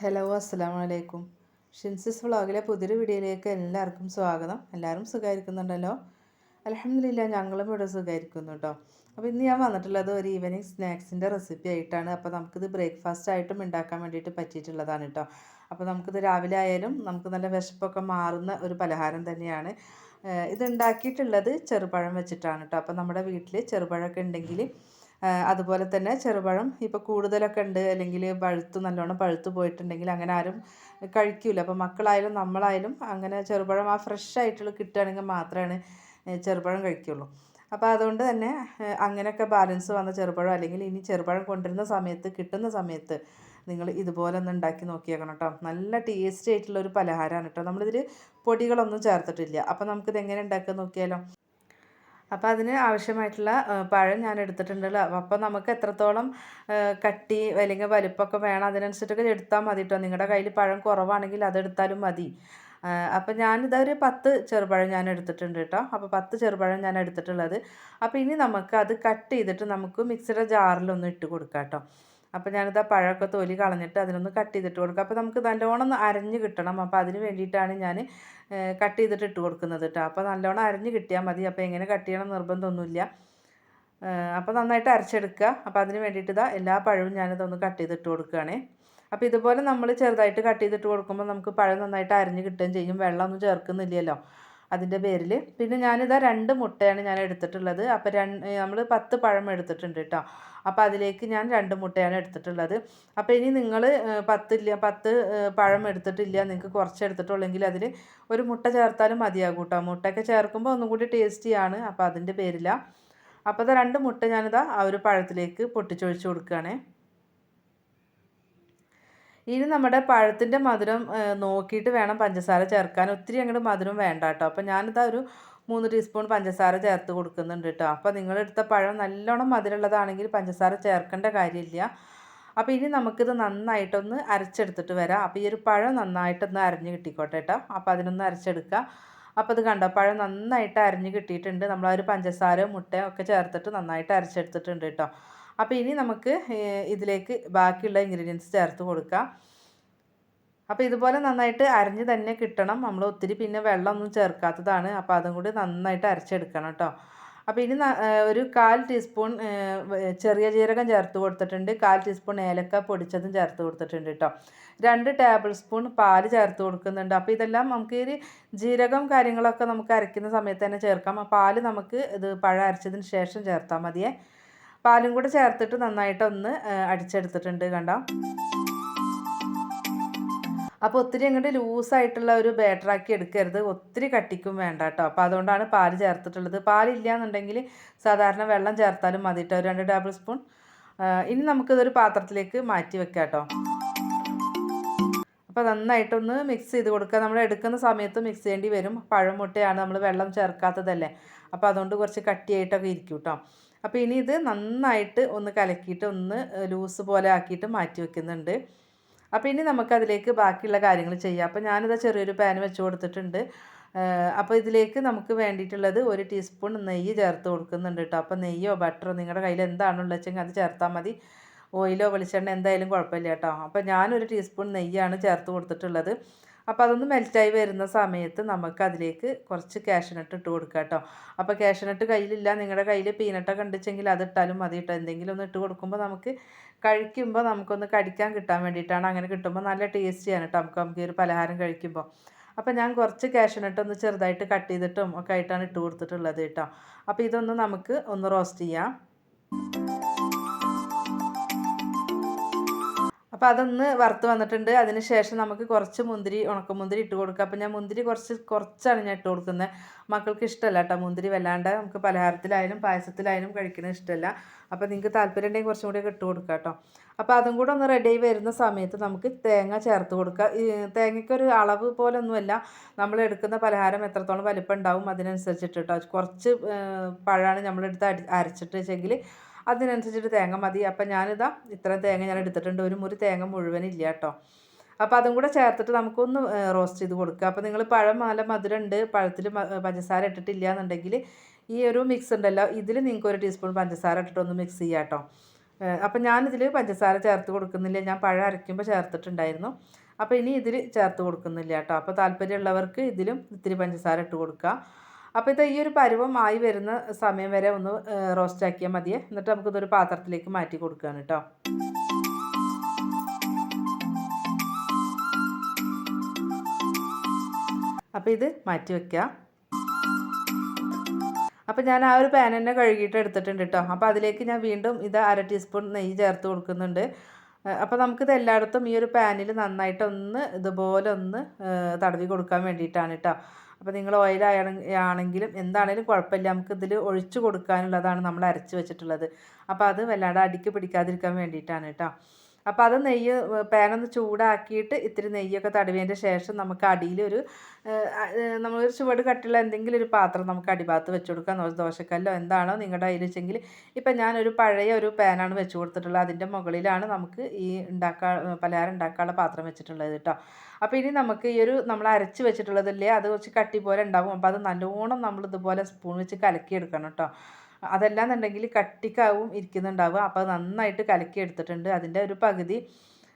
Hello അസ്സലാമു അലൈക്കും ഷിൻസിസ് വ്ളോഗിലെ പുതിയൊരു വീഡിയോയിലേക്ക് എല്ലാവർക്കും സ്വാഗതം. എല്ലാവരും സുഖമായിരിക്കുന്നുണ്ടല്ലോ? അലഹമില്ല ഞങ്ങളും ഇവിടെ സുഖമായിരിക്കുന്നു കേട്ടോ. അപ്പോൾ ഇന്ന് ഞാൻ വന്നിട്ടുള്ളത് ഒരു ഈവനിങ് സ്നാക്സിന്റെ റെസിപ്പി ആയിട്ടാണ്. അപ്പോൾ നമുക്കിത് ബ്രേക്ക്ഫാസ്റ്റ് ആയിട്ടും ഉണ്ടാക്കാൻ വേണ്ടിയിട്ട് പറ്റിയിട്ടുള്ളതാണ് കേട്ടോ. അപ്പോൾ നമുക്കിത് രാവിലെ ആയാലും നമുക്ക് നല്ല വിശപ്പൊക്കെ മാറുന്ന ഒരു പലഹാരം തന്നെയാണ്. ഏഹ് ഇത് ഉണ്ടാക്കിയിട്ടുള്ളത് ചെറുപഴം വെച്ചിട്ടാണ് കേട്ടോ. അപ്പോൾ നമ്മുടെ വീട്ടിൽ ചെറുപഴമൊക്കെ ഉണ്ടെങ്കിൽ അതുപോലെ തന്നെ ചെറുപഴം ഇപ്പോൾ കൂടുതലൊക്കെ ഉണ്ട്. അല്ലെങ്കിൽ പഴുത്ത് നല്ലോണം പഴുത്ത് പോയിട്ടുണ്ടെങ്കിൽ അങ്ങനെ ആരും കഴിക്കില്ല അപ്പോൾ മക്കളായാലും നമ്മളായാലും അങ്ങനെ ചെറുപഴം ആ ഫ്രഷ് ആയിട്ടുള്ള കിട്ടുകയാണെങ്കിൽ മാത്രമാണ് ചെറുപഴം കഴിക്കുള്ളൂ. അപ്പോൾ അതുകൊണ്ട് തന്നെ അങ്ങനെയൊക്കെ ബാലൻസ് വന്ന ചെറുപഴം അല്ലെങ്കിൽ ഇനി ചെറുപഴം കൊണ്ടുവരുന്ന സമയത്ത് കിട്ടുന്ന സമയത്ത് നിങ്ങൾ ഇതുപോലെ ഒന്ന് ഉണ്ടാക്കി നോക്കിയേക്കണം കേട്ടോ. നല്ല ടേസ്റ്റി ആയിട്ടുള്ള ഒരു പലഹാരമാണ് കേട്ടോ. നമ്മളിതിൽ പൊടികളൊന്നും ചേർത്തിട്ടില്ല. അപ്പോൾ നമുക്കിത് എങ്ങനെ ഉണ്ടാക്കാൻ നോക്കിയാലോ? അപ്പോൾ അതിന് ആവശ്യമായിട്ടുള്ള പഴം ഞാൻ എടുത്തിട്ടുണ്ടല്ലോ. അപ്പോൾ നമുക്ക് എത്രത്തോളം കട്ടി അല്ലെങ്കിൽ വലിപ്പമൊക്കെ വേണം അതിനനുസരിച്ചൊക്കെ എടുത്താൽ മതി കേട്ടോ നിങ്ങളുടെ കയ്യിൽ പഴം കുറവാണെങ്കിൽ അതെടുത്താലും മതി. അപ്പോൾ ഞാനിതൊരു പത്ത് ചെറുപഴം ഞാൻ എടുത്തിട്ടുണ്ട് കേട്ടോ അപ്പോൾ പത്ത് ചെറുപഴം ഞാൻ എടുത്തിട്ടുള്ളത്. അപ്പോൾ ഇനി നമുക്ക് അത് കട്ട് ചെയ്തിട്ട് നമുക്ക് മിക്സിയുടെ ജാറിലൊന്ന് ഇട്ട് കൊടുക്കാം കേട്ടോ അപ്പോൾ ഞാനിത് ആ പഴമൊക്കെ തൊലി കളഞ്ഞിട്ട് അതിനൊന്ന് കട്ട് ചെയ്തിട്ട് കൊടുക്കുക അപ്പോൾ നമുക്ക് നല്ലോണം അരഞ്ഞ് കിട്ടണം. അപ്പോൾ അതിന് വേണ്ടിയിട്ടാണ് ഞാൻ കട്ട് ചെയ്തിട്ട് ഇട്ട് കൊടുക്കുന്നത് കേട്ടോ അപ്പോൾ നല്ലോണം അരഞ്ഞ് കിട്ടിയാൽ മതി. അപ്പോൾ എങ്ങനെ കട്ട് ചെയ്യണം നിർബന്ധമൊന്നുമില്ല. അപ്പോൾ നന്നായിട്ട് അരച്ചെടുക്കുക. അപ്പോൾ അതിന് വേണ്ടിയിട്ട് ഇതാ എല്ലാ പഴവും ഞാനിതൊന്ന് കട്ട് ചെയ്തിട്ട് കൊടുക്കുകയാണേ. അപ്പോൾ ഇതുപോലെ നമ്മൾ ചെറുതായിട്ട് കട്ട് ചെയ്തിട്ട് കൊടുക്കുമ്പോൾ നമുക്ക് പഴം നന്നായിട്ട് അരഞ്ഞ് കിട്ടുകയും ചെയ്യും. വെള്ളമൊന്നും ചേർക്കുന്നില്ലല്ലോ. അതിന്റെ പേരിൽ. പിന്നെ ഞാനിതാ രണ്ട് മുട്ടയാണ് ഞാൻ എടുത്തിട്ടുള്ളത്. അപ്പോൾ രണ്ട് നമ്മൾ പത്ത് പഴം എടുത്തിട്ടുണ്ട് കേട്ടോ. അപ്പോൾ അതിലേക്ക് ഞാൻ രണ്ട് മുട്ടയാണ് എടുത്തിട്ടുള്ളത്. അപ്പോൾ ഇനി നിങ്ങൾ പത്തില്ല പത്ത് പഴം എടുത്തിട്ടില്ല നിങ്ങൾക്ക് കുറച്ച് എടുത്തിട്ടുള്ളെങ്കിൽ അതിൽ ഒരു മുട്ട ചേർത്താലും മതിയാകും കേട്ടോ. മുട്ടയൊക്കെ ചേർക്കുമ്പോൾ ഒന്നും കൂടി ടേസ്റ്റിയാണ്. അപ്പോൾ അതിന്റെ പേരിലാണ് അപ്പോൾ അത് രണ്ട് മുട്ട ഞാനിതാ ആ ഒരു പഴത്തിലേക്ക് പൊട്ടിച്ചൊഴിച്ച് കൊടുക്കുകയാണേ. ഇനി നമ്മുടെ പഴത്തിന്റെ മധുരം നോക്കിയിട്ട് വേണം പഞ്ചസാര ചേർക്കാൻ. ഒത്തിരി അങ്ങോട്ട് മധുരം വേണ്ട കേട്ടോ അപ്പോൾ ഞാനിതാ ഒരു മൂന്ന് ടീസ്പൂൺ പഞ്ചസാര ചേർത്ത് കൊടുക്കുന്നുണ്ട് കേട്ടോ അപ്പോൾ നിങ്ങളെടുത്ത പഴം നല്ലോണം മധുരമുള്ളതാണെങ്കിൽ പഞ്ചസാര ചേർക്കേണ്ട കാര്യമില്ല. അപ്പോൾ ഇനി നമുക്കിത് നന്നായിട്ടൊന്ന് അരച്ചെടുത്തിട്ട് വരാം. അപ്പോൾ ഈ ഒരു പഴം നന്നായിട്ടൊന്ന് അരഞ്ഞ് കിട്ടിക്കോട്ടെ കേട്ടോ അപ്പോൾ അതിനൊന്ന് അരച്ചെടുക്കുക അപ്പോൾ അത് കണ്ടോ പഴം നന്നായിട്ട് അരഞ്ഞ് കിട്ടിയിട്ടുണ്ട്. നമ്മൾ ആ ഒരു പഞ്ചസാര മുട്ടയും ഒക്കെ ചേർത്തിട്ട് നന്നായിട്ട് അരച്ചെടുത്തിട്ടുണ്ട് കേട്ടോ അപ്പോൾ ഇനി നമുക്ക് ഇതിലേക്ക് ബാക്കിയുള്ള ഇൻഗ്രീഡിയൻസ് ചേർത്ത് കൊടുക്കാം. അപ്പോൾ ഇതുപോലെ നന്നായിട്ട് അരഞ്ഞ് തന്നെ കിട്ടണം. നമ്മൾ ഒത്തിരി പിന്നെ വെള്ളമൊന്നും ചേർക്കാത്തതാണ്. അപ്പോൾ അതും കൂടി നന്നായിട്ട് അരച്ചെടുക്കണം കേട്ടോ അപ്പോൾ ഇനി ഒരു കാൽ ടീസ്പൂൺ ചെറിയ ജീരകം ചേർത്ത് കൊടുത്തിട്ടുണ്ട്. കാൽ ടീസ്പൂൺ ഏലക്ക പൊടിച്ചതും ചേർത്ത് കൊടുത്തിട്ടുണ്ട് കേട്ടോ രണ്ട് ടേബിൾ സ്പൂൺ പാൽ ചേർത്ത് കൊടുക്കുന്നുണ്ട്. അപ്പോൾ ഇതെല്ലാം നമുക്ക് ഈ ജീരകം കാര്യങ്ങളൊക്കെ നമുക്ക് അരയ്ക്കുന്ന സമയത്ത് തന്നെ ചേർക്കാം. പാൽ നമുക്ക് ഇത് പഴം അരച്ചതിന് ശേഷം ചേർത്താൽ മതിയേ. പാലും കൂടെ ചേർത്തിട്ട് നന്നായിട്ട് ഒന്ന് അടിച്ചെടുത്തിട്ടുണ്ട് കണ്ടോ? അപ്പോൾ ഒത്തിരി അങ്ങോട്ട് ലൂസായിട്ടുള്ള ഒരു ബാറ്ററാക്കി എടുക്കരുത്. ഒത്തിരി കട്ടിക്കും വേണ്ട കേട്ടോ. അപ്പോൾ അതുകൊണ്ടാണ് പാൽ ചേർത്തിട്ടുള്ളത്. പാലില്ല എന്നുണ്ടെങ്കിൽ സാധാരണ വെള്ളം ചേർത്താലും മതി കേട്ടോ രണ്ട് ടേബിൾ സ്പൂൺ. ഇനി നമുക്കിതൊരു പാത്രത്തിലേക്ക് മാറ്റി വെക്കാം കേട്ടോ. അപ്പോൾ നന്നായിട്ടൊന്ന് മിക്സ് ചെയ്ത് കൊടുക്കുക. നമ്മൾ എടുക്കുന്ന സമയത്ത് മിക്സ് ചെയ്യേണ്ടി വരും. പഴം മുട്ടയാണ് നമ്മൾ വെള്ളം ചേർക്കാത്തതല്ലേ. അപ്പോൾ അതുകൊണ്ട് കുറച്ച് കട്ടിയായിട്ടൊക്കെ ഇരിക്കും കേട്ടോ അപ്പോൾ ഇനി ഇത് നന്നായിട്ട് ഒന്ന് കലക്കിയിട്ട് ഒന്ന് ലൂസ് പോലെ ആക്കിയിട്ട് മാറ്റി വെക്കുന്നുണ്ട്. അപ്പോൾ ഇനി നമുക്കതിലേക്ക് ബാക്കിയുള്ള കാര്യങ്ങൾ ചെയ്യാം. അപ്പോൾ ഞാനിത് ചെറിയൊരു പാൻ വെച്ച് കൊടുത്തിട്ടുണ്ട്. അപ്പോൾ ഇതിലേക്ക് നമുക്ക് വേണ്ടിയിട്ടുള്ളത് ഒരു ടീസ്പൂൺ നെയ്യ് ചേർത്ത് കൊടുക്കുന്നുണ്ട് കേട്ടോ. അപ്പോൾ നെയ്യോ ബട്ടറോ നിങ്ങളുടെ കയ്യിൽ എന്താണുള്ളത് വെച്ചെങ്കിൽ അത് ചേർത്താൽ മതി. ഓയിലോ വെളിച്ചെണ്ണ എന്തായാലും കുഴപ്പമില്ല കേട്ടോ. അപ്പോൾ ഞാനൊരു ടീസ്പൂൺ നെയ്യാണ് ചേർത്ത് കൊടുത്തിട്ടുള്ളത്. അപ്പോൾ അതൊന്ന് മെൽറ്റായി വരുന്ന സമയത്ത് നമുക്ക് അതിലേക്ക് കുറച്ച് കാഷ്യനട്ട് ഇട്ട് കൊടുക്കുക കേട്ടോ അപ്പോൾ കാഷ്യനട്ട് കയ്യിലില്ല. നിങ്ങളുടെ കയ്യിൽ പീനട്ടൊക്കെ ഉണ്ടെച്ചെങ്കിൽ അത് ഇട്ടാലും മതി കേട്ടോ എന്തെങ്കിലും ഒന്ന് ഇട്ട് കൊടുക്കുമ്പോൾ നമുക്ക് കഴിക്കുമ്പോൾ നമുക്കൊന്ന് കടിക്കാൻ കിട്ടാൻ വേണ്ടിയിട്ടാണ്. അങ്ങനെ കിട്ടുമ്പോൾ നല്ല ടേസ്റ്റിയാണ് കേട്ടോ നമുക്ക് നമുക്ക് ഈ ഒരു പലഹാരം കഴിക്കുമ്പോൾ അപ്പോൾ ഞാൻ കുറച്ച് കാഷ്യനട്ട് ഒന്ന് ചെറുതായിട്ട് കട്ട് ചെയ്തിട്ടും ഒക്കെ ആയിട്ടാണ് ഇട്ട് കൊടുത്തിട്ടുള്ളത് കേട്ടോ അപ്പോൾ ഇതൊന്ന് നമുക്ക് ഒന്ന് റോസ്റ്റ് ചെയ്യാം. അപ്പോൾ അതൊന്ന് വറുത്ത് വന്നിട്ടുണ്ട്. അതിന് ശേഷം നമുക്ക് കുറച്ച് മുന്തിരി ഉണക്കമുന്തിരി ഇട്ട് കൊടുക്കുക അപ്പോൾ ഞാൻ മുന്തിരി കുറച്ച് കുറച്ചാണ് ഞാൻ ഇട്ട് കൊടുക്കുന്നത്. മക്കൾക്ക് ഇഷ്ടമല്ല കേട്ടോ മുന്തിരി. വല്ലാണ്ട് നമുക്ക് പലഹാരത്തിലായാലും പായസത്തിലായാലും കഴിക്കുന്നത് ഇഷ്ടമല്ല. അപ്പോൾ നിങ്ങൾക്ക് താല്പര്യം ഉണ്ടെങ്കിൽ കുറച്ചും കൂടി ഇട്ട് കൊടുക്കുക കേട്ടോ അപ്പോൾ അതും കൂടെ ഒന്ന് റെഡി ആയി വരുന്ന സമയത്ത് നമുക്ക് തേങ്ങ ചേർത്ത് കൊടുക്കുക ഈ തേങ്ങയ്ക്കൊരു അളവ് പോലൊന്നുമല്ല. നമ്മൾ എടുക്കുന്ന പലഹാരം എത്രത്തോളം വലിപ്പം ഉണ്ടാവും അതിനനുസരിച്ചിട്ട് കേട്ടോ കുറച്ച് പഴമാണ് നമ്മളെടുത്ത് അരച്ചിട്ട് വെച്ചെങ്കിൽ അതിനനുസരിച്ചിട്ട് തേങ്ങ മതി. അപ്പം ഞാനിതാ ഇത്രയും തേങ്ങ ഞാൻ എടുത്തിട്ടുണ്ട്. ഒരു മുറി തേങ്ങ മുഴുവനില്ല കേട്ടോ. അപ്പോൾ അതും കൂടെ ചേർത്തിട്ട് നമുക്കൊന്ന് റോസ്റ്റ് ചെയ്ത് കൊടുക്കുക അപ്പോൾ നിങ്ങൾ പഴം നല്ല മധുരം ഉണ്ട് പഴത്തിൽ പഞ്ചസാര ഇട്ടിട്ടില്ല എന്നുണ്ടെങ്കിൽ ഈ ഒരു മിക്സ് ഉണ്ടല്ലോ ഇതിൽ നിങ്ങൾക്ക് ഒരു ടീസ്പൂൺ പഞ്ചസാര ഇട്ടിട്ടൊന്ന് മിക്സ് ചെയ്യാം കേട്ടോ. അപ്പം ഞാനിതിൽ പഞ്ചസാര ചേർത്ത് കൊടുക്കുന്നില്ല. ഞാൻ പഴം അരയ്ക്കുമ്പോൾ ചേർത്തിട്ടുണ്ടായിരുന്നു. അപ്പോൾ ഇനി ഇതിൽ ചേർത്ത് കൊടുക്കുന്നില്ല കേട്ടോ. അപ്പോൾ താല്പര്യമുള്ളവർക്ക് ഇതിലും ഇത്തിരി പഞ്ചസാര ഇട്ട് കൊടുക്കുക അപ്പോൾ ഇത് ഈ ഒരു പരുവം ആയി വരുന്ന സമയം വരെ ഒന്ന് റോസ്റ്റ് ആക്കിയാൽ മതിയേ. എന്നിട്ട് നമുക്കിതൊരു പാത്രത്തിലേക്ക് മാറ്റി കൊടുക്കുകയാണ് കേട്ടോ അപ്പോൾ ഇത് മാറ്റി വെക്കാം അപ്പോൾ ഞാൻ ആ ഒരു പാൻ തന്നെ കഴുകിയിട്ട് എടുത്തിട്ടുണ്ട് കേട്ടോ അപ്പോൾ അതിലേക്ക് ഞാൻ വീണ്ടും ഇത് അര ടീസ്പൂൺ നെയ്യ് ചേർത്ത് കൊടുക്കുന്നുണ്ട്. അപ്പോൾ നമുക്കിത് എല്ലായിടത്തും ഈ ഒരു പാനിൽ നന്നായിട്ടൊന്ന് ഇതുപോലെ ഒന്ന് തടവി കൊടുക്കാൻ വേണ്ടിയിട്ടാണ് കേട്ടോ അപ്പോൾ നിങ്ങൾ ആണെങ്കിലും എന്താണെങ്കിലും കുഴപ്പമില്ല. നമുക്ക് ഇതിൽ ഒഴിച്ചു കൊടുക്കാനുള്ളതാണ് നമ്മൾ അരച്ച് വെച്ചിട്ടുള്ളത്. അപ്പോൾ അത് വല്ലാണ്ട് അടിക്ക് പിടിക്കാതിരിക്കാൻ വേണ്ടിയിട്ടാണ് കേട്ടോ. അപ്പോൾ അത് നെയ്യ് പാനൊന്ന് ചൂടാക്കിയിട്ട് ഇത്തിരി നെയ്യൊക്കെ തടവിയതിന്റെ ശേഷം നമുക്ക് അടിയിലൊരു നമ്മളൊരു ചുവട് കട്ടുള്ള എന്തെങ്കിലും ഒരു പാത്രം നമുക്ക് അടിഭാഗത്ത് വെച്ച് കൊടുക്കാം. ദോശക്കല്ലോ എന്താണോ നിങ്ങളുടെ കയ്യിൽ വെച്ചെങ്കിൽ ഇപ്പം ഞാനൊരു പഴയ ഒരു പാനാണ് വെച്ച് കൊടുത്തിട്ടുള്ളത്. അതിന്റെ മുകളിലാണ് നമുക്ക് ഈ ഉണ്ടാക്കാൻ പലഹാരം ഉണ്ടാക്കാനുള്ള പാത്രം വെച്ചിട്ടുള്ളത് കേട്ടോ. അപ്പോൾ ഇനി നമുക്ക് ഈ ഒരു നമ്മൾ അരച്ച് വെച്ചിട്ടുള്ളതല്ലേ അത് കുറച്ച് കട്ടി പോലെ ഉണ്ടാവും. അപ്പോൾ അത് നല്ലോണം നമ്മൾ ഇതുപോലെ സ്പൂൺ വെച്ച് കലക്കി എടുക്കണം കേട്ടോ. അതല്ലാന്നുണ്ടെങ്കിൽ കട്ടിക്കാവും ഇരിക്കുന്നുണ്ടാവുക. അപ്പോൾ നന്നായിട്ട് കലക്കി എടുത്തിട്ടുണ്ട്. അതിന്റെ ഒരു പകുതി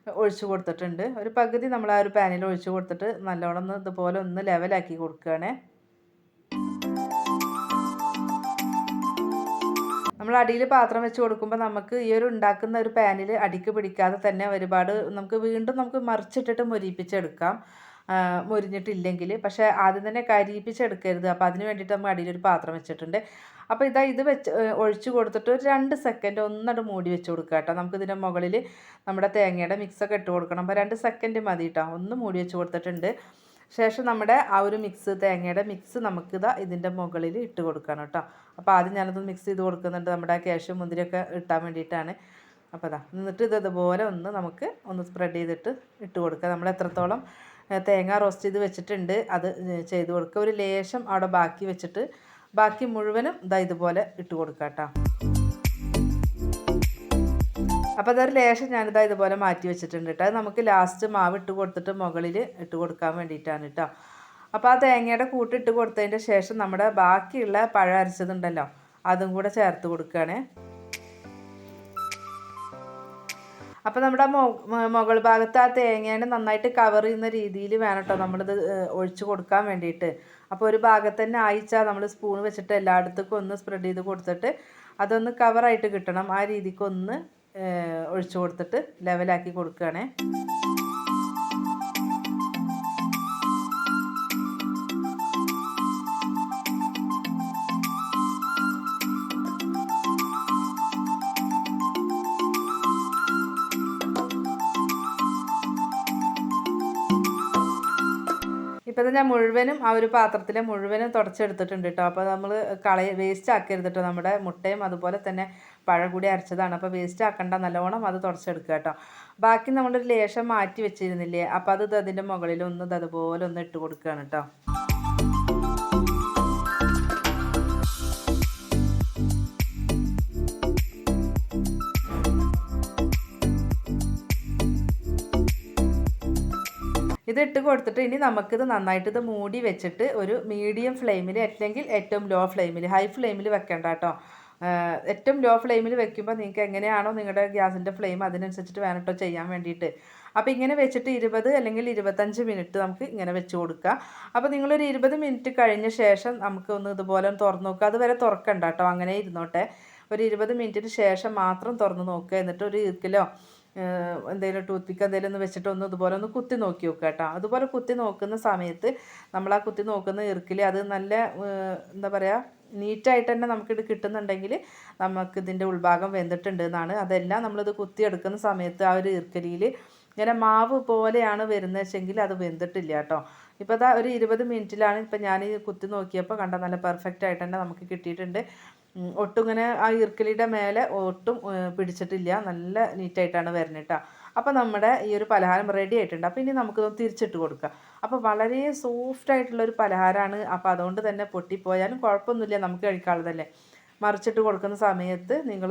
ഒഴിച്ചു കൊടുത്തിട്ടുണ്ട്. ഒരു പകുതി നമ്മൾ ആ ഒരു പാനിൽ ഒഴിച്ചു കൊടുത്തിട്ട് നല്ലോണം ഒന്ന് ഇതുപോലെ ഒന്ന് ലെവലാക്കി കൊടുക്കുകയാണേ. നമ്മൾ അടിയിൽ പാത്രം വെച്ച് കൊടുക്കുമ്പോൾ നമുക്ക് ഈ ഒരു ഉണ്ടാക്കുന്ന ഒരു പാനിൽ അടിക്ക് പിടിക്കാതെ തന്നെ ഒരുപാട് നമുക്ക് വീണ്ടും നമുക്ക് മറിച്ചിട്ടിട്ട് മൊരിപ്പിച്ചെടുക്കാം മുരിഞ്ഞിട്ടില്ലെങ്കിൽ പക്ഷേ ആദ്യം തന്നെ കരിയിപ്പിച്ചെടുക്കരുത്. അപ്പോൾ അതിന് വേണ്ടിയിട്ട് നമ്മൾ അടിയിലൊരു പാത്രം വെച്ചിട്ടുണ്ട്. അപ്പോൾ ഇതാ ഇത് വെച്ച് ഒഴിച്ച് കൊടുത്തിട്ട് ഒരു രണ്ട് സെക്കൻഡ് ഒന്നട് മൂടി വെച്ച് കൊടുക്കുക കേട്ടോ. നമുക്ക് ഇതിന്റെ മുകളിൽ നമ്മുടെ തേങ്ങയുടെ മിക്സൊക്കെ ഇട്ട് കൊടുക്കണം. അപ്പോൾ രണ്ട് സെക്കൻഡ് മതി കേട്ടോ. ഒന്ന് മൂടി വെച്ച് കൊടുത്തിട്ടുണ്ട്. ശേഷം നമ്മുടെ ആ ഒരു മിക്സ് തേങ്ങയുടെ മിക്സ് നമുക്കിതാ ഇതിന്റെ മുകളിൽ ഇട്ട് കൊടുക്കണം കേട്ടോ. അപ്പോൾ ആദ്യം ഞാനത് മിക്സ് ചെയ്ത് കൊടുക്കുന്നുണ്ട്. നമ്മുടെ ക്യാഷ് മുന്തിരിയൊക്കെ ഇട്ടാൻ വേണ്ടിയിട്ടാണ്. അപ്പോൾ അതാ എന്നിട്ട് ഇത് ഇതുപോലെ ഒന്ന് നമുക്ക് ഒന്ന് സ്പ്രെഡ് ചെയ്തിട്ട് ഇട്ട് കൊടുക്കുക. നമ്മൾ എത്രത്തോളം തേങ്ങ റോസ്റ്റ് ചെയ്ത് വെച്ചിട്ടുണ്ട്. അത് ചെയ്ത് കൊടുക്കുക ഒരു ലേശം അവിടെ ബാക്കി വെച്ചിട്ട് ബാക്കി മുഴുവനും ഇതാ ഇതുപോലെ ഇട്ട് കൊടുക്കുക കേട്ടോ അപ്പോൾ അതൊരു ലേശം ഞാനിതാ ഇതുപോലെ മാറ്റി വെച്ചിട്ടുണ്ട് കേട്ടോ അത് നമുക്ക് ലാസ്റ്റ് മാവ് ഇട്ട് കൊടുത്തിട്ട് മുകളിൽ ഇട്ട് കൊടുക്കാൻ വേണ്ടിയിട്ടാണ് കേട്ടോ അപ്പോൾ ആ തേങ്ങയുടെ കൂട്ടിട്ട് കൊടുത്തതിന്റെ ശേഷം നമ്മുടെ ബാക്കിയുള്ള പഴം അരച്ചതുണ്ടല്ലോ അതും കൂടെ ചേർത്ത് കൊടുക്കുകയാണ് അപ്പോൾ നമ്മുടെ മുകൾ ഭാഗത്ത് ആ തേങ്ങേനെ നന്നായിട്ട് കവർ ചെയ്യുന്ന രീതിയിൽ വേണം കേട്ടോ നമ്മളിത് ഒഴിച്ച് കൊടുക്കാൻ വേണ്ടിയിട്ട്. അപ്പോൾ ഒരു ഭാഗത്ത് തന്നെ ആയിച്ചാൽ നമ്മൾ സ്പൂൺ വെച്ചിട്ട് എല്ലായിടത്തേക്കും ഒന്ന് സ്പ്രെഡ് ചെയ്ത് കൊടുത്തിട്ട് അതൊന്ന് കവറായിട്ട് കിട്ടണം. ആ രീതിക്ക് ഒന്ന് ഒഴിച്ചു കൊടുത്തിട്ട് ലെവലാക്കി കൊടുക്കുകയാണേ. ഇപ്പോൾ തന്നെ മുഴുവനും ആ ഒരു പാത്രത്തിൽ മുഴുവനും തുടച്ചെടുത്തിട്ടുണ്ട് കേട്ടോ അപ്പോൾ നമ്മൾ കളയ വേസ്റ്റ് ആക്കരുത് കേട്ടോ നമ്മുടെ മുട്ടയും അതുപോലെ തന്നെ പഴം കൂടി അരച്ചതാണ്. അപ്പോൾ വേസ്റ്റ് ആക്കണ്ട നല്ലോണം അത് തുടച്ചെടുക്കുക കേട്ടോ ബാക്കി നമ്മളൊരു ലേശം മാറ്റി വെച്ചിരുന്നില്ലേ? അപ്പോൾ അത് അതിന്റെ മുകളിൽ ഒന്ന് അതുപോലെ ഒന്ന് ഇട്ട് കൊടുക്കുകയാണ് കേട്ടോ ഇത് ഇട്ട് കൊടുത്തിട്ട് ഇനി നമുക്കിത് നന്നായിട്ട് ഇത് മൂടി വെച്ചിട്ട് ഒരു മീഡിയം ഫ്ലെയിമിൽ അല്ലെങ്കിൽ ഏറ്റവും ലോ ഫ്ലെയിമിൽ ഹൈ ഫ്ലെയിമിൽ വെക്കേണ്ട കേട്ടോ ഏറ്റവും ലോ ഫ്ലെയിമിൽ വെക്കുമ്പോൾ നിങ്ങൾക്ക് എങ്ങനെയാണോ നിങ്ങളുടെ ഗ്യാസിന്റെ ഫ്ലെയിം അതിനനുസരിച്ചിട്ട് വേണം കേട്ടോ ചെയ്യാൻ വേണ്ടിയിട്ട്. അപ്പോൾ ഇങ്ങനെ വെച്ചിട്ട് ഇരുപത് അല്ലെങ്കിൽ ഇരുപത്തഞ്ച് മിനിറ്റ് നമുക്ക് ഇങ്ങനെ വെച്ച് കൊടുക്കുക അപ്പോൾ നിങ്ങളൊരു ഇരുപത് മിനിറ്റ് കഴിഞ്ഞ ശേഷം നമുക്ക് ഒന്ന് ഇതുപോലെ ഒന്ന് തുറന്ന് നോക്കുക. അതുവരെ തുറക്കണ്ട കേട്ടോ അങ്ങനെ ഇരുന്നോട്ടെ. ഒരു ഇരുപത് മിനിറ്റിന് ശേഷം മാത്രം തുറന്ന് നോക്കുക. എന്നിട്ട് ഒരു ഇരിക്കലോ എന്തെങ്കിലും ടൂത്ത് പിക്ക് എന്തെങ്കിലും ഒന്ന് വെച്ചിട്ട് ഒന്ന് ഇതുപോലെ ഒന്ന് കുത്തി നോക്കി നോക്കുക കേട്ടോ. അതുപോലെ കുത്തി നോക്കുന്ന സമയത്ത് നമ്മൾ ആ കുത്തി നോക്കുന്ന ഇറുക്കിൽ അത് നല്ല എന്താ പറയുക നീറ്റായിട്ട് തന്നെ നമുക്കിത് കിട്ടുന്നുണ്ടെങ്കിൽ നമുക്ക് ഇതിന്റെ ഉൾഭാഗം വെന്തിട്ടുണ്ട് എന്നാണ്. അതെല്ലാം നമ്മളിത് കുത്തിയെടുക്കുന്ന സമയത്ത് ആ ഒരു ഇറുക്കലിയിൽ ഇങ്ങനെ മാവ് പോലെയാണ് വരുന്നതെങ്കിൽ അത് വെന്തിട്ടില്ല കേട്ടോ. ഇപ്പോൾ അതാ ഒരു ഇരുപത് മിനിറ്റിലാണ് ഇപ്പം ഞാൻ കുത്തി നോക്കിയപ്പോൾ കണ്ട നല്ല പെർഫെക്റ്റ് ആയിട്ട് തന്നെ നമുക്ക് കിട്ടിയിട്ടുണ്ട്. ഒട്ടും ഇങ്ങനെ ആ ഇർക്കലിയുടെ മേലെ ഒട്ടും പിടിച്ചിട്ടില്ല. നല്ല നീറ്റായിട്ടാണ് വരുന്നത് കേട്ടോ അപ്പോൾ നമ്മുടെ ഈ ഒരു പലഹാരം റെഡി ആയിട്ടുണ്ട്. അപ്പോൾ ഇനി നമുക്ക് തിരിച്ചിട്ട് കൊടുക്കാം. അപ്പോൾ വളരെ സോഫ്റ്റ് ആയിട്ടുള്ളൊരു പലഹാരമാണ് അപ്പോൾ അതുകൊണ്ട് തന്നെ പൊട്ടിപ്പോയാലും കുഴപ്പമൊന്നുമില്ല. നമുക്ക് കഴിക്കാനുള്ളതല്ലേ. മറിച്ചിട്ട് കൊടുക്കുന്ന സമയത്ത് നിങ്ങൾ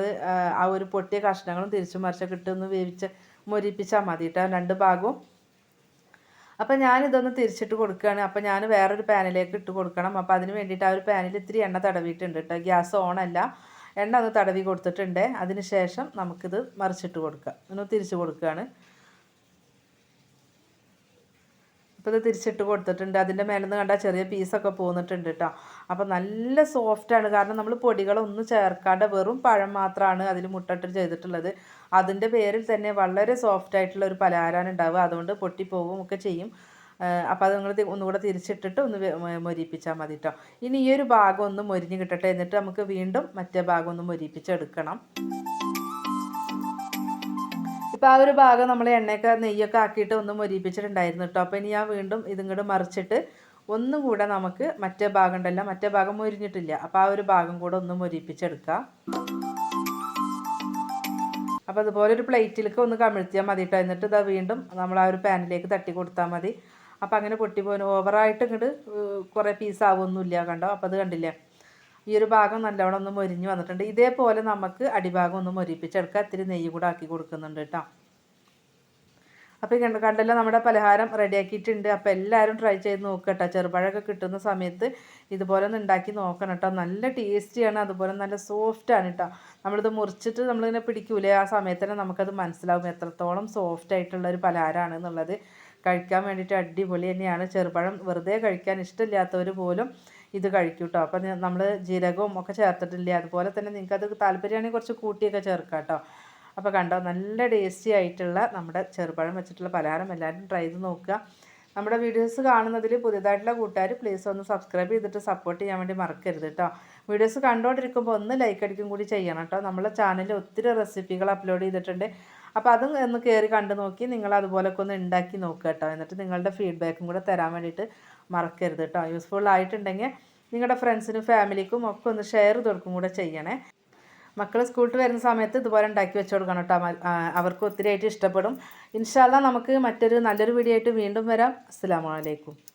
ആ ഒരു പൊട്ടിയ കഷ്ണങ്ങളും തിരിച്ചും മറിച്ചൊക്കെ ഇട്ടൊന്ന് വേവിച്ച് മൊരിപ്പിച്ചാൽ മതി കേട്ടോ രണ്ട് ഭാഗവും അപ്പോൾ ഞാനിതൊന്ന് തിരിച്ചിട്ട് കൊടുക്കുകയാണ് അപ്പോൾ ഞാൻ വേറൊരു പാനിലേക്ക് ഇട്ട് കൊടുക്കണം. അപ്പോൾ അതിന് വേണ്ടിയിട്ട് ആ ഒരു പാനിൽ ഇത്തിരി എണ്ണ തടവിയിട്ടുണ്ട് കേട്ടോ ഗ്യാസ് ഓണല്ല. എണ്ണ ഒന്ന് തടവി കൊടുത്തിട്ടുണ്ട്. അതിന് ശേഷം നമുക്കിത് മറിച്ചിട്ട് കൊടുക്കാം. ഒന്ന് തിരിച്ച് കൊടുക്കുകയാണ് ഇപ്പോൾ ഇത് തിരിച്ചിട്ട് കൊടുത്തിട്ടുണ്ട്. അതിന്റെ മേലെ നിന്ന് കണ്ടാൽ ചെറിയ പീസൊക്കെ പോന്നിട്ടുണ്ട് കേട്ടോ അപ്പോൾ നല്ല സോഫ്റ്റാണ് കാരണം നമ്മൾ പൊടികളൊന്നും ചേർക്കാണ്ട് വെറും പഴം മാത്രമാണ് അതിൽ മുട്ടട്ട് ചെയ്തിട്ടുള്ളത്. അതിന്റെ പേരിൽ തന്നെ വളരെ സോഫ്റ്റ് ആയിട്ടുള്ള ഒരു പലഹാരമാണ് ഉണ്ടാവുക അതുകൊണ്ട് പൊട്ടിപ്പോവും ഒക്കെ ചെയ്യും. അപ്പോൾ അത് നിങ്ങൾ ഒന്നുകൂടെ തിരിച്ചിട്ടിട്ട് ഒന്ന് മൊരിപ്പിച്ചാൽ മതി കേട്ടോ ഇനി ഈ ഒരു ഭാഗം ഒന്ന് മൊരിഞ്ഞ് കിട്ടട്ടെ. എന്നിട്ട് നമുക്ക് വീണ്ടും മറ്റേ ഭാഗം ഒന്ന് മൊരിപ്പിച്ചെടുക്കണം. ഇപ്പോൾ ആ ഒരു ഭാഗം നമ്മൾ എണ്ണയൊക്കെ നെയ്യൊക്കെ ആക്കിയിട്ട് ഒന്ന് മൊരിപ്പിച്ചിട്ടുണ്ടായിരുന്നു കേട്ടോ അപ്പോൾ ഇനി ഞാൻ വീണ്ടും ഇതും കൂടെ മറിച്ചിട്ട് ഒന്നും കൂടെ നമുക്ക് മറ്റേ ഭാഗം ഉണ്ടല്ലോ മറ്റേ ഭാഗം മൊരിഞ്ഞിട്ടില്ല. അപ്പോൾ ആ ഒരു ഭാഗം കൂടെ ഒന്ന് മൊരിപ്പിച്ചെടുക്കാം അപ്പോൾ അതുപോലെ ഒരു പ്ലേറ്റിലേക്ക് ഒന്ന് കമിഴ്ത്തിയാൽ മതി കേട്ടോ എന്നിട്ട് ഇതാ വീണ്ടും നമ്മൾ ആ ഒരു പാനിലേക്ക് തട്ടി കൊടുത്താൽ മതി. അപ്പോൾ അങ്ങനെ പൊട്ടിപ്പോയി. ഓവറായിട്ട് ഇങ്ങോട്ട് കുറേ പീസ് ആവുമൊന്നുമില്ല കണ്ടോ? അപ്പോൾ അത് കണ്ടില്ലേ? ഈ ഒരു ഭാഗം നല്ലവണ്ണം ഒന്ന് മൊരിഞ്ഞ് വന്നിട്ടുണ്ട്. ഇതേപോലെ നമുക്ക് അടിഭാഗം ഒന്ന് മൊരിപ്പിച്ചെടുക്കാം. ഇത്തിരി നെയ്യ് കൂടെ ആക്കി കൊടുക്കുന്നുണ്ട് കേട്ടോ. അപ്പോൾ കണ്ട കണ്ടല്ലോ നമ്മുടെ പലഹാരം റെഡിയാക്കിയിട്ടുണ്ട് അപ്പോൾ എല്ലാവരും ട്രൈ ചെയ്ത് നോക്കട്ടോ ചെറുപഴമൊക്കെ കിട്ടുന്ന സമയത്ത് ഇതുപോലെ ഒന്ന് ഉണ്ടാക്കി നോക്കണം കേട്ടോ. നല്ല ടേസ്റ്റിയാണ് അതുപോലെ നല്ല സോഫ്റ്റാണ് കേട്ടോ. നമ്മളിത് മുറിച്ചിട്ട് നമ്മളിങ്ങനെ പിടിക്കൂലേ ആ സമയത്ത് തന്നെ നമുക്കത് മനസ്സിലാവും എത്രത്തോളം സോഫ്റ്റ് ആയിട്ടുള്ള ഒരു പലഹാരമാണ് എന്നുള്ളത്. കഴിക്കാൻ വേണ്ടിയിട്ട് അടിപൊളി തന്നെയാണ്. ചെറുപഴം വെറുതെ കഴിക്കാൻ ഇഷ്ടമില്ലാത്തവർ പോലും ഇത് കഴിക്കും കേട്ടോ അപ്പം നമ്മൾ ജീരകവും ഒക്കെ ചേർത്തിട്ടില്ല? അതുപോലെ തന്നെ നിങ്ങൾക്ക് അത് താല്പര്യമാണെങ്കിൽ കുറച്ച് കൂട്ടിയൊക്കെ ചേർക്കാം കേട്ടോ അപ്പോൾ കണ്ടോ? നല്ല ടേസ്റ്റി ആയിട്ടുള്ള നമ്മുടെ ചെറുപഴം വെച്ചിട്ടുള്ള പലഹാരം എല്ലാവരും ട്രൈ ചെയ്ത് നോക്കുക. നമ്മുടെ വീഡിയോസ് കാണുന്നതിൽ പുതിയതായിട്ടുള്ള കൂട്ടുകാർ പ്ലീസ് ഒന്ന് സബ്സ്ക്രൈബ് ചെയ്തിട്ട് സപ്പോർട്ട് ചെയ്യാൻ വേണ്ടി മറക്കരുത് കേട്ടോ വീഡിയോസ് കണ്ടുകൊണ്ടിരിക്കുമ്പോൾ ഒന്ന് ലൈക്ക് അടിക്കും കൂടി ചെയ്യണം കേട്ടോ നമ്മളെ ചാനലിൽ ഒത്തിരി റെസിപ്പികൾ അപ്ലോഡ് ചെയ്തിട്ടുണ്ട്. അപ്പോൾ അതും ഒന്ന് കയറി കണ്ടു നോക്കി നിങ്ങൾ അതുപോലൊക്കെ ഒന്ന് ഉണ്ടാക്കി നോക്കുക കേട്ടോ എന്നിട്ട് നിങ്ങളുടെ ഫീഡ്ബാക്കും കൂടെ തരാൻ വേണ്ടിയിട്ട് മറക്കരുത് കേട്ടോ യൂസ്ഫുൾ ആയിട്ടുണ്ടെങ്കിൽ നിങ്ങളുടെ ഫ്രണ്ട്സിനും ഫാമിലിക്കും ഒക്കെ ഒന്ന് ഷെയർ കൊടുക്കും കൂടെ ചെയ്യണേ. മക്കൾ സ്കൂളിൽ വരുന്ന സമയത്ത് ഇതുപോലെ ഉണ്ടാക്കി വെച്ച് കൊടുക്കണം കേട്ടോ അവർക്ക് ഒത്തിരി ആയിട്ട് ഇഷ്ടപ്പെടും ഇൻഷാല്ല നമുക്ക് മറ്റൊരു നല്ലൊരു വീഡിയോ ആയിട്ട് വീണ്ടും വരാം. അസ്സാം